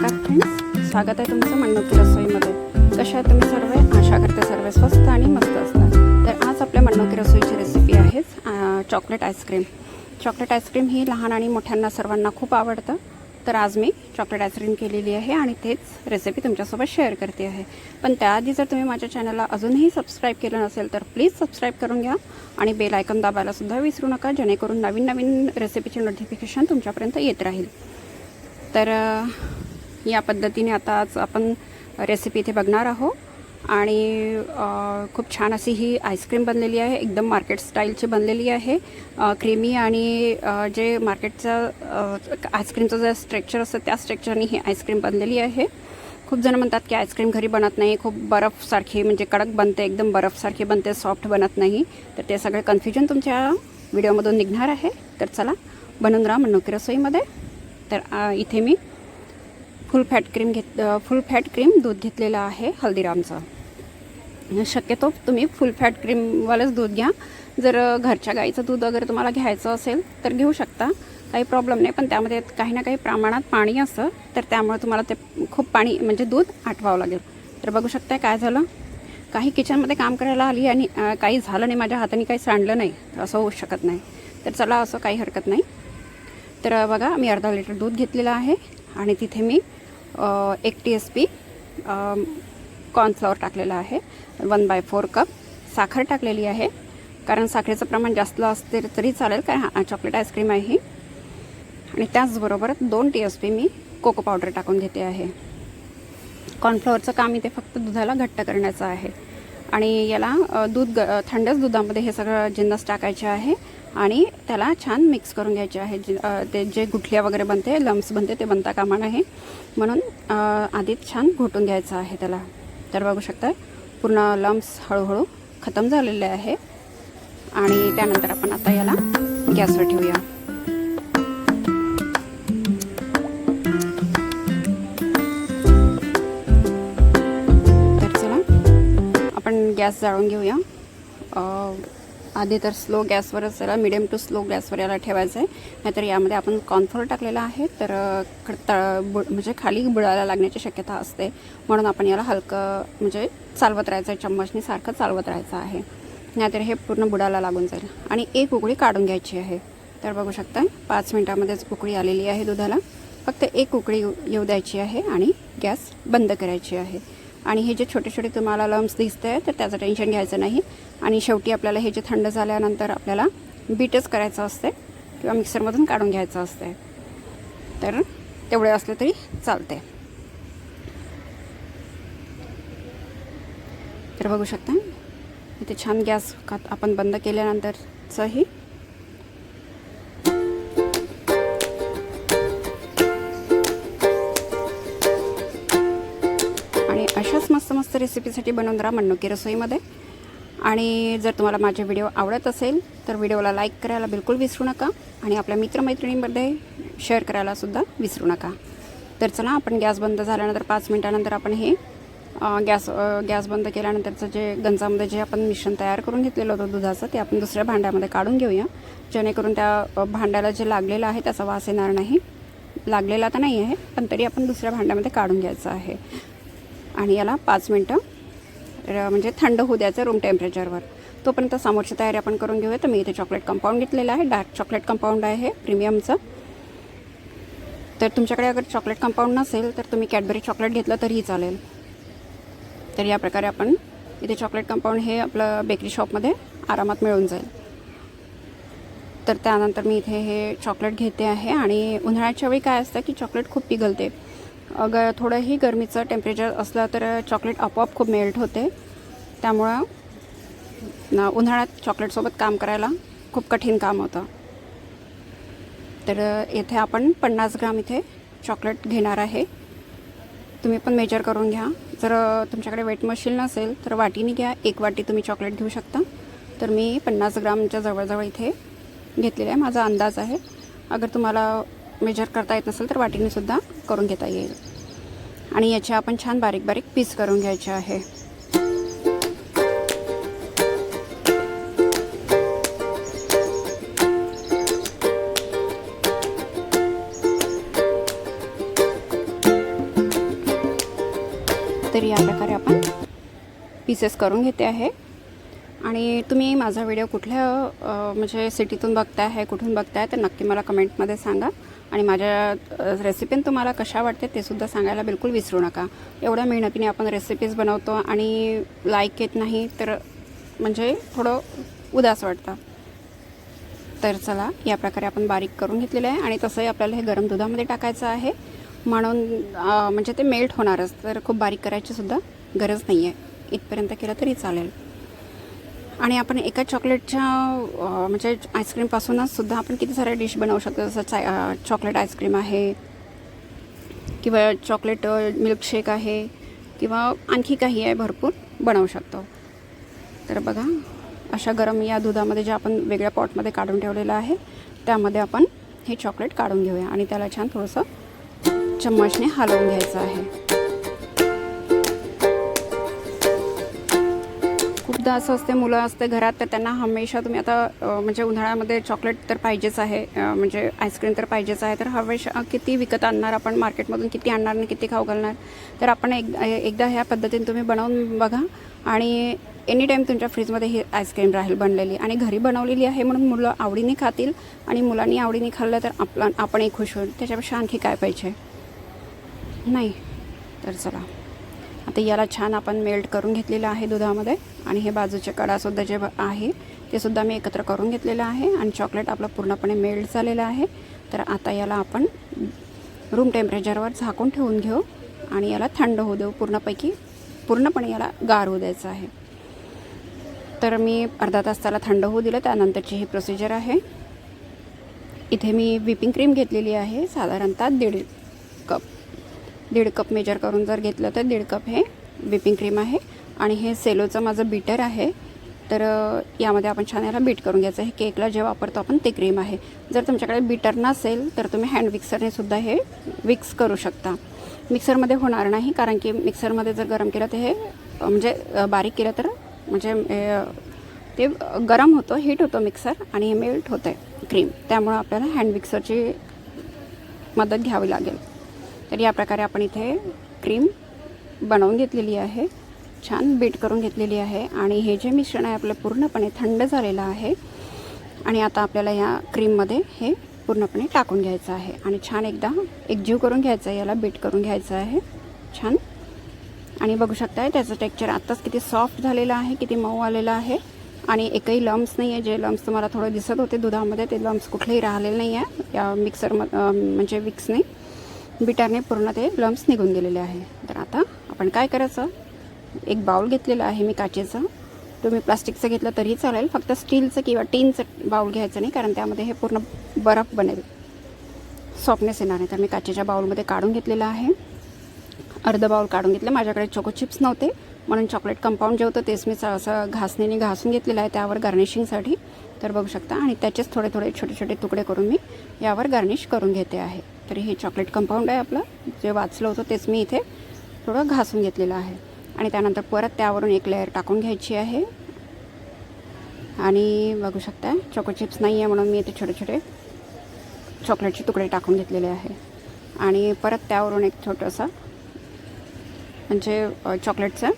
नमस्कार फ्रेंड्स स्वागत आहे तुमचं मंडपी रसोईमध्ये कशा आहे तुम्ही सर्व? आशा करते सर्व स्वस्त आणि मस्त असतात तर आज आपल्या मंडपी रसोईची रेसिपी आहे chocolate ice cream chocolate ice cream ही लहान आणि मोठ्यांना सर्वांना खूप आवडतं. तर आज मी चॉकलेट आईस्क्रीम केलेली आहे आणि तेच रेसिपी तुमच्यासोबत शेअर करते आहे. पण त्याआधी जर तुम्ही माझ्या चॅनलला अजूनही सबस्क्राईब केलं नसेल तर प्लीज सबस्क्राईब करून घ्या आणि बेल आयकन दाबायला सुद्धा विसरू नका जेणेकरून नवीन नवीन रेसिपीचे नोटिफिकेशन तुमच्यापर्यंत येत राहील. तर या पद्धतीने आता आज आपण रेसिपी इथे बघणार आहोत. आणि खूप छान अशी ही आईस्क्रीम बनलेली आहे. एकदम मार्केट स्टाईलची बनलेली आहे. क्रीमी आणि जे मार्केटचं आईस्क्रीमचं जे स्ट्रेक्चर असतं त्या स्ट्रेक्चरने ही आईस्क्रीम बनलेली आहे. खूप जण म्हणतात की आईस्क्रीम घरी बनत नाही. खूप बर्फसारखी म्हणजे कडक बनते. एकदम बर्फसारखी बनते सॉफ्ट बनत नाही. तर ते सगळं कन्फ्युजन तुमच्या व्हिडिओमधून निघणार आहे. तर चला बनून राहा मनोकी रसोईमध्ये तर इथे मी फुल फॅट क्रीम घेत फुल फॅट क्रीम दूध घेतलेलं आहे हल्दीरामचं. शक्यतो तुम्ही फुल फॅट क्रीमवालंच दूध घ्या. जर घरच्या गाईचं दूध वगैरे तुम्हाला घ्यायचं असेल तर घेऊ शकता. काही प्रॉब्लेम नाही पण त्यामध्ये काही ना काही प्रमाणात पाणी असतं तर त्यामुळे तुम्हाला ते खूप पाणी म्हणजे दूध आटवावं लागेल. तर बघू शकता काय झालं? काही किचनमध्ये काम करायला आली आणि काही झालं नाही माझ्या हाताने काही सांडलं नाही असं होऊ शकत नाही. तर चला असं काही हरकत नाही. तर बघा मी अर्धा लिटर दूध घेतलेलं आहे आणि तिथे मी एक टी एस पी कॉर्नफ्लॉवर टाकलेलं आहे. वन बाय फोर कप साखर टाकलेली आहे. कारण साखरेचं प्रमाण जास्त असते तरी चालेल कारण हा चॉकलेट आईस्क्रीम आहे ही. आणि त्याचबरोबर दोन टी एस पी मी कोको पावडर टाकून घेते आहे. कॉर्नफ्लॉवरचं काम इथे फक्त दुधाला घट्ट करण्याचं आहे. आणि याला दूध ग थंडच दुधामध्ये हे सगळं जिन्नस टाकायचे आहे. आणि त्याला छान मिक्स करून घ्यायचे आहे. जे ते जे गुठल्या वगैरे बनते लम्स बनते ते बनता कामा नाही म्हणून आधीच छान घोटून घ्यायचं आहे त्याला. तर बघू शकता पूर्ण लम्स हळूहळू खतम झालेले आहे. आणि त्यानंतर आपण आता याला गॅसवर ठेवूया. तर चला आपण गॅस जाळून घेऊया. आधी तर स्लो गॅसवरच याला मिडियम टू स्लो गॅसवर याला ठेवायचं आहे नाहीतर यामध्ये आपण कॉर्नफ्लोअर टाकलेला आहे तर तळ बुड म्हणजे खाली बुडायला लागण्याची शक्यता असते. म्हणून आपण याला हलकं म्हणजे चालवत राहायचं आहे चम्मचने सारखं चालवत राहायचं आहे. नाहीतर हे पूर्ण बुडाला लागून जाईल. आणि एक उकळी काढून घ्यायची आहे. तर बघू शकता पाच मिनटामध्येच उकळी आलेली आहे दुधाला. फक्त एक उकळी येऊ द्यायची आहे आणि गॅस बंद करायची आहे. आणि हे जे छोटे छोटे तुम्हाला लम्स दिसते आहे तर त्याचं टेन्शन घ्यायचं नाही. आणि शेवटी आपल्याला हे जे थंड झाल्यानंतर आपल्याला बीटच करायचं असते किंवा मिक्सरमधून काढून घ्यायचं असते. तर तेवढे असले तरी चालते तर बघू शकता इथे छान गॅस आपण बंद केल्यानंतरचंही आणि अशाच मस्त मस्त रेसिपीसाठी बनवून राहा मन्नुकी रसोईमध्ये. आणि जर तुम्हाला माझे व्हिडिओ आवडत असेल तर व्हिडिओला लाईक करायला बिलकुल विसरू नका आणि आपल्या मित्रमैत्रिणींमध्ये शेअर करायलासुद्धा विसरू नका. तर चला आपण गॅस बंद झाल्यानंतर पाच मिनटानंतर आपण हे गॅस गॅस बंद केल्यानंतरचं जे गंजामध्ये जे आपण मिश्रण तयार करून घेतलेलं होतं दुधाचं ते आपण दुसऱ्या भांड्यामध्ये काढून घेऊया. जेणेकरून त्या भांड्याला जे लागलेलं आहे त्याचा वास येणार नाही. लागलेला तर नाही आहे पण तरी आपण दुसऱ्या भांड्यामध्ये काढून घ्यायचं आहे. आणि याला पाच मिनटं म्हणजे थंड होऊ द्यायचं रूम टेम्परेचरवर तोपर्यंत समोरची तयारी आपण करून घेऊया तर मी इथे चॉकलेट कंपाऊंड घेतलेलं आहे. डार्क चॉकलेट कंपाऊंड आहे प्रीमियमचं तर तुमच्याकडे अगर चॉकलेट कंपाऊंड नसेल तर तुम्ही कॅडबरी चॉकलेट घेतलं तरीही चालेल. तर या प्रकारे आपण इथे चॉकलेट कंपाऊंड हे आपलं बेकरी शॉपमध्ये आरामात मिळून जाईल. तर त्यानंतर मी इथे हे चॉकलेट घेते आहे आणि उन्हाळ्याच्या वेळी काय असतं की चॉकलेट खूप पिघलते. ग थोडंही गरमीचं टेम्परेचर असलं तर चॉकलेट आपोआप खूप मेल्ट होते. त्यामुळं उन्हाळ्यात चॉकलेटसोबत काम करायला खूप कठीण काम होतं. तर येथे आपण पन्नास ग्राम इथे चॉकलेट घेणार आहे. तुम्ही पण मेजर करून घ्या. जर तुमच्याकडे वेट मशीन नसेल तर वाटीने घ्या. एक वाटी तुम्ही चॉकलेट घेऊ शकता. तर मी पन्नास ग्रामच्या जवळजवळ इथे घेतलेलं आहे. माझा अंदाज आहे. अगर तुम्हाला मेजर करता येत नसेल तर वाटीने सुद्धा करून घेता येईल. आणि याचे आपण छान बारीक बारीक पीस करून घ्यायचे आहे. तर या प्रकारे आपण पीसेस करून घेते आहे. आणि तुम्ही माझा व्हिडिओ कुठल्या म्हणजे सिटीतून बघताय आहे कुठून बघताय तर नक्की मला कमेंटमध्ये सांगा. आणि माझ्या रेसिपीन तुम्हाला कशा वाटते ते सुद्धा सांगायला बिलकुल विसरू नका. एवढ्या मेहनतीने आपण रेसिपीज बनवतो आणि लाईक येत नाही तर म्हणजे थोडं उदास वाटतं. तर चला या प्रकारे आपण बारीक करून घेतलेलं आहे आणि तसंही आपल्याला हे गरम दुधामध्ये टाकायचं आहे. म्हणून म्हणजे ते मेल्ट होणारच तर खूप बारीक करायची सुद्धा गरज नाही आहे इथपर्यंत केलं तरी चालेल. आणि आपण एका चॉकलेटच्या म्हणजे आईस्क्रीमपासूनच सुद्धा आपण किती साऱ्या डिश बनवू शकतो? जसं चाय चॉकलेट आईस्क्रीम आहे किंवा चॉकलेट मिल्कशेक आहे किंवा आणखी काही आहे भरपूर बनवू शकतो. तर बघा अशा गरम या दुधामध्ये जे आपण वेगळ्या पॉटमध्ये काढून ठेवलेलं आहे त्यामध्ये आपण हे चॉकलेट काढून घेऊया आणि त्याला छान थोडंसं चम्मचने हलवून घ्यायचं आहे. खूपदा असं असते मुलं असते घरात तर त्यांना हमेशा तुम्ही आता म्हणजे उन्हाळ्यामध्ये चॉकलेट तर पाहिजेच आहे म्हणजे आईस्क्रीम तर पाहिजेच आहे. तर हमेशा किती विकत आणणार आपण मार्केटमधून किती आणणार आणि किती खाऊ घालणार? तर आपण एक एकदा ह्या पद्धतीने तुम्ही बनवून बघा आणि एनी टाईम तुमच्या फ्रीजमध्ये ही आईस्क्रीम राहील बनलेली आणि घरी बनवलेली आहे म्हणून मुलं आवडीने खातील आणि मुलांनी आवडीने खाल्लं तर आपला आपणही खुश होईल. त्याच्यापेक्षा आणखी काय पाहिजे? नाही. तर चला. आता याला छान आपण मेल्ट करून घेतलेलं आहे दुधामध्ये. आणि हे बाजूचे कडासुद्धा जे आहे ते सुद्धा मी एकत्र करून घेतलेलं आहे. आणि चॉकलेट आपलं पूर्णपणे मेल्ट झालेलं आहे. तर आता याला आपण रूम टेम्परेचरवर झाकून ठेवून घेऊ. आणि याला थंड होऊ देऊ. पूर्णपैकी पूर्णपणे याला गार होऊ द्यायचं आहे. तर मी अर्धा तास त्याला थंड होऊ दिलं. त्यानंतरची ही प्रोसिजर आहे. इथे मी व्हिपिंग क्रीम घेतलेली आहे. साधारणतः दीड कप दीड कप मेजर करून जर घेतलं तर दीड कप हे व्हिपिंग क्रीम आहे. आणि हे सेलोचं माझं बीटर आहे. तर यामध्ये आपण छान याला बीट करून घ्यायचं. हे केकला जे वापरतो आपण ते क्रीम आहे. जर तुमच्याकडे बीटर नसेल तर तुम्ही हँड मिक्सरने सुद्धा हे विक्स करू शकता. मिक्सरमध्ये होणार नाही कारण की मिक्सरमध्ये जर गरम केलं तर हे म्हणजे बारीक केलं तर म्हणजे ते गरम होतं हीट होतं मिक्सर आणि हे मेल्ट होतं आहे क्रीम. त्यामुळं आपल्याला हँड मिक्सरची मदत घ्यावी लागेल. तर या प्रकारे आपण इथे क्रीम बनवून घेतलेली आहे. छान बीट करून घेतलेली आहे. आणि हे जे मिश्रण आहे आपलं पूर्णपणे थंड झालेलं आहे. आणि आता आपल्याला या क्रीममध्ये हे पूर्णपणे टाकून घ्यायचं आहे. आणि छान एकदा एकजीव करून घ्यायचं आहे. याला बीट करून घ्यायचं आहे. छान. आणि बघू शकताय त्याचं टेक्चर आत्ताच किती सॉफ्ट झालेलं आहे किती मऊ आलेलं आहे. आणि एकही लम्स नाही आहे जे लम्स तुम्हाला थोडं दिसत होते दुधामध्ये ते लम्स कुठलेही राहिलेले म्हणजे नाही आहे या मिक्सर म्हणजे विक्सने बिटारने पूर्ण ते लम्स निघून गेलेले आहे. तर आता आपण काय करायचं? एक बाउल घेतलेलं आहे मी काचेचं. तुम्ही प्लास्टिकचं घेतलं तरी चालेल. फक्त स्टीलचं किंवा टीनचं बाउल घ्यायचं नाही कारण त्यामध्ये हे पूर्ण बर्फ बनेल. सॉफ्टनेस येणार नाही तर मी काचेच्या बाउलमध्ये काढून घेतलेलं आहे. अर्ध बाउल काढून घेतलं. माझ्याकडे चोको चिप्स नव्हते. म्हणून चॉकलेट कंपाऊंड जे होतं तेच मी असं घासणीने घासून घेतलेलं आहे त्यावर गार्निशिंगसाठी तर बघू शकता. आणि त्याचेच थोडे थोडे छोटे छोटे तुकडे करून मी यावर गार्निश करून घेते आहे. तर हे चॉकलेट कंपाऊंड आहे आपलं. जे वाचलं होतं तेच मी इथे थोडं घासून घेतलेलं आहे. आणि त्यानंतर परत त्यावरून एक लेअर टाकून घ्यायची आहे. आणि बघू शकता चॉको चिप्स नाही आहे म्हणून मी इथे छोटे छोटे चॉकलेटचे तुकडे टाकून घेतलेले आहे. आणि परत त्यावरून एक छोटंसं म्हणजे चॉकलेटचं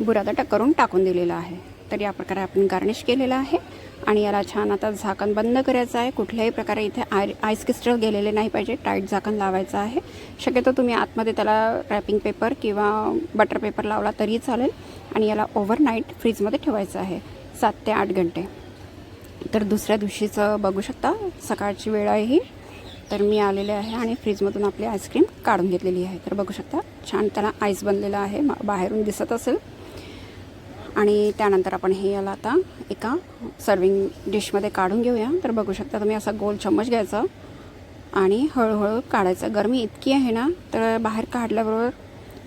बुरादा टा करून टाकून दिलेलं आहे. तर या प्रकारे आपण गार्निश केलेलं आहे. आणि याला छान आता झाकण बंद करायचं आहे. कुठल्याही प्रकारे इथे आय आईस क्रिस्टल गेलेले नाही पाहिजे. टाईट झाकण लावायचं आहे. शक्यतो तुम्ही आतमध्ये त्याला रॅपिंग पेपर किंवा बटर पेपर लावला तरी चालेल. आणि याला ओव्हरनाईट फ्रीजमध्ये ठेवायचं आहे. सात ते आठ घंटे. तर दुसऱ्या दिवशीचं बघू शकता. सकाळची वेळ आहे ही. तर मी आलेले आहे आणि फ्रीजमधून आपली आईस्क्रीम काढून घेतलेली आहे. तर बघू शकता छान त्याला आईस बनलेलं आहे. बाहेरून दिसत असेल. आणि त्यानंतर आपण हे याला आता एका सर्विंग डिशमध्ये काढून घेऊया. तर बघू शकता तुम्ही असा गोल चम्मच घ्यायचा आणि हळूहळू काढायचं. गरमी इतकी आहे ना तर बाहेर काढल्याबरोबर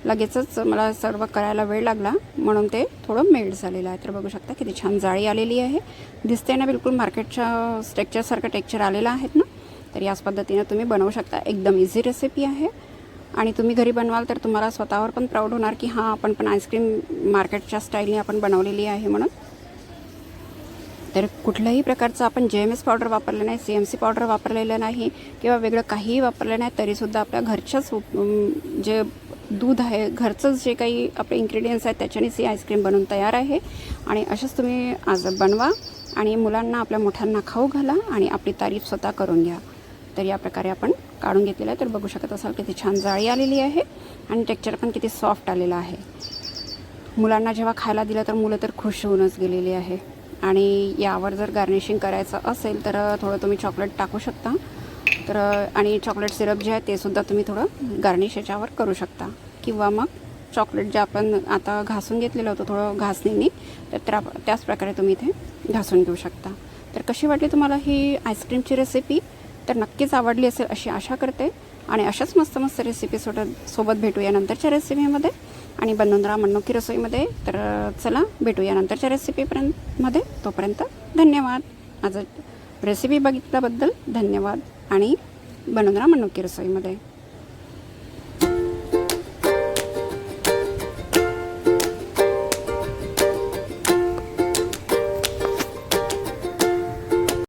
लगेचच मला सर्व करायला वेळ लागला. म्हणून ते थोडं मेल्ट झालेलं आहे. तर बघू शकता किती छान जाळी आलेली आहे. दिसते ना बिलकुल मार्केटच्या स्ट्रक्चरसारखं टेक्चर आलेलं आहेत ना. तर याच पद्धतीनं तुम्ही बनवू शकता. एकदम इझी रेसिपी आहे. आणि तुम्ही घरी बनवाल तर तुम्हाला स्वतःवर पण प्राऊड होणार की हां आपण पण आईस्क्रीम मार्केटच्या स्टाईलने आपण बनवलेली आहे म्हणून. तर कुठल्याही प्रकारचं आपण जे एम एस पावडर वापरलं नाही सी एम सी पावडर वापरलेलं नाही किंवा वेगळं काहीही वापरलं नाही तरीसुद्धा आपल्या घरच्याच उप- जे दूध आहे घरचंच जे काही आपले इन्ग्रेडियंट्स आहेत त्याच्यानेच ही आईस्क्रीम बनवून तयार आहे. आणि अशाच तुम्ही आज बनवा आणि मुलांना आपल्या मोठ्यांना खाऊ घाला आणि आपली तारीफ स्वतः करून घ्या. तर या प्रकारे आपण काढून घेतलेलं आहे. तर बघू शकत असाल किती छान जाळी आलेली आहे आणि टेक्चर पण किती सॉफ्ट आलेलं आहे. मुलांना जेव्हा खायला दिलं तर मुलं तर खुश होऊनच गेलेली आहे. आणि यावर जर गार्निशिंग करायचं असेल तर थोडं तुम्ही चॉकलेट टाकू शकता. तर आणि चॉकलेट सिरप जे आहे ते सुद्धा तुम्ही थोडं गार्निश याच्यावर करू शकता. किंवा मग चॉकलेट जे आपण आता घासून घेतलेलं होतं थोडं घासणीने तर त्या त्याच प्रकारे तुम्ही इथे घासून घेऊ शकता. तर कशी वाटली तुम्हाला ही आईस्क्रीमची रेसिपी तर नक्कीच आवडली असेल अशी आशा करते. आणि अशाच मस्त मस्त रेसिपी सोबत सोबत भेटूया नंतरच्या रेसिपीमध्ये आणि बनवून राहा मनोखी रसोईमध्ये तर चला भेटूया नंतरच्या रेसिपीपर्यंत मध्ये. तोपर्यंत धन्यवाद. माझं रेसिपी बघितल्याबद्दल धन्यवाद. आणि बनवून राहा मनोखी रसोईमध्ये.